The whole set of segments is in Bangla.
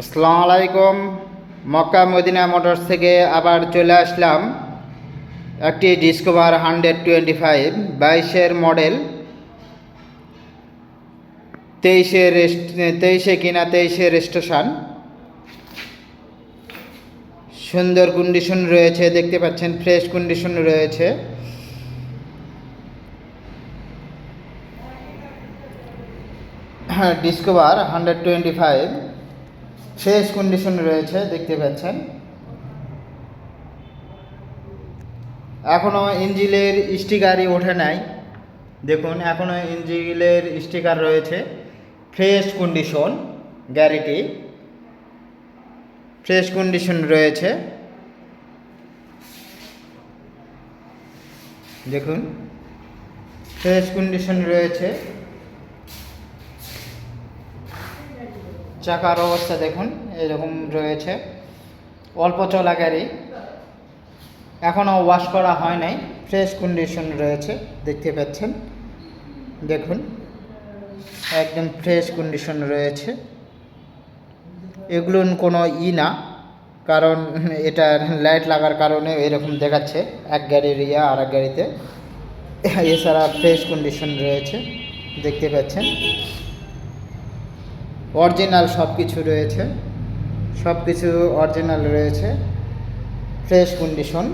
আসসালামু আলাইকুম। মক্কা মদিনা মোটরস থেকে আবার চলে আসলাম একটি ডিসকভার হান্ড্রেড টোয়েন্টি ফাইভ বাইশের মডেল। তেইশে রেস্ট তেইশে কিনা তেইশে রেজিস্ট্রেশন। সুন্দর কন্ডিশন রয়েছে, দেখতে পাচ্ছেন ফ্রেশ কন্ডিশন রয়েছে। হ্যাঁ Discover hundred twenty five fresh condition রয়েছে, দেখতে পাচ্ছেন। এখনও ইঞ্জিলের স্টিকারই ওঠে নাই। দেখুন এখনও ইঞ্জিলের স্টিকার রয়েছে। Fresh condition guarantee fresh condition রয়েছে। দেখুন ফ্রেশ কন্ডিশন রয়েছে। চাকার অবস্থা দেখুন, এরকম রয়েছে। অল্প চলা গাড়ি এখনও ওয়াশ করা হয় নাই ফ্রেশ কন্ডিশন রয়েছে, দেখতে পাচ্ছেন। দেখুন, একদম ফ্রেশ কন্ডিশন রয়েছে। এগুলো কোনো ই না, কারণ এটা লাইট লাগার কারণে এরকম দেখাচ্ছে, এক গাড়ির ইয়া আর এক গাড়িতে। এছাড়া ফ্রেশ কন্ডিশন রয়েছে, দেখতে পাচ্ছেন। অরিজিনাল সব কিছু রয়েছে। সব কিছু অরিজিনাল রয়েছে। ফ্রেশ কন্ডিশন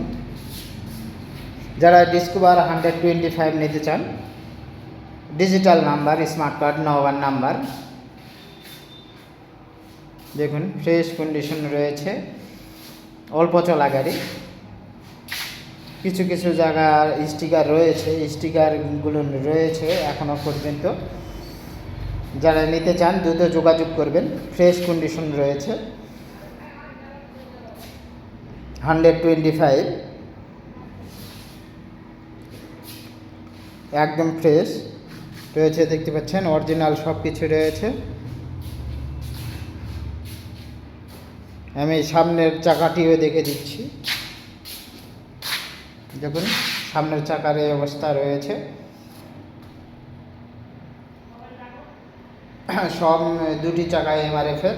যারা ডিসকভার হান্ড্রেড টোয়েন্টি ফাইভ নিতে চান ডিজিটাল নাম্বার স্মার্ট কার্ড নবান নাম্বার দেখুন ফ্রেশ কন্ডিশন রয়েছে। অল্প চলা গাড়ি। কিছু কিছু জায়গার স্টিকার রয়েছে স্টিকারগুলো রয়েছে এখনও পর্যন্ত। যারা নিতে চান দ্রুত যোগাযোগ করবেন। ফ্রেশ কন্ডিশন রয়েছে। হান্ড্রেড টোয়েন্টি ফাইভ একদম ফ্রেশ রয়েছে, দেখতে পাচ্ছেন অরিজিনাল সব কিছু রয়েছে। আমি সামনের চাকাটিও দেখে দিচ্ছি। দেখুন, সামনের চাকার এই অবস্থা রয়েছে। সব দুটি চাকায় এমআরএফের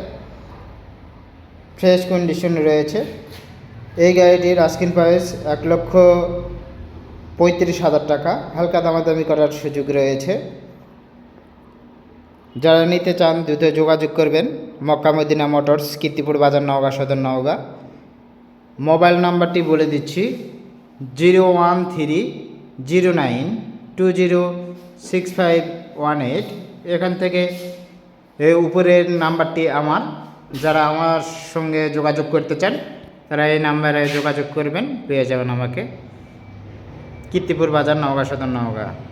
ফ্রেশ কন্ডিশন রয়েছে। এই গাড়িটির আস্কিন প্রাইস এক লক্ষ পঁয়ত্রিশ হাজার টাকা। হালকা দামাদামি করার সুযোগ রয়েছে। যারা নিতে চান, দ্রুত যোগাযোগ করবেন। মক্কা মদিনা মোটরস, কীর্তিপুর বাজার, নওগাঁ সদর, নওগাঁ। মোবাইল নাম্বারটি বলে দিচ্ছি, zero one three zero nine two zero six five one eight. এখান থেকে এই উপরের নাম্বারটি আমার। যারা আমার সঙ্গে যোগাযোগ করতে চান, তারা এই নাম্বারে যোগাযোগ করবেন, পেয়ে যাবেন আমাকে। কীর্তিপুর বাজার, নওগাঁ সদর, নওগাঁ।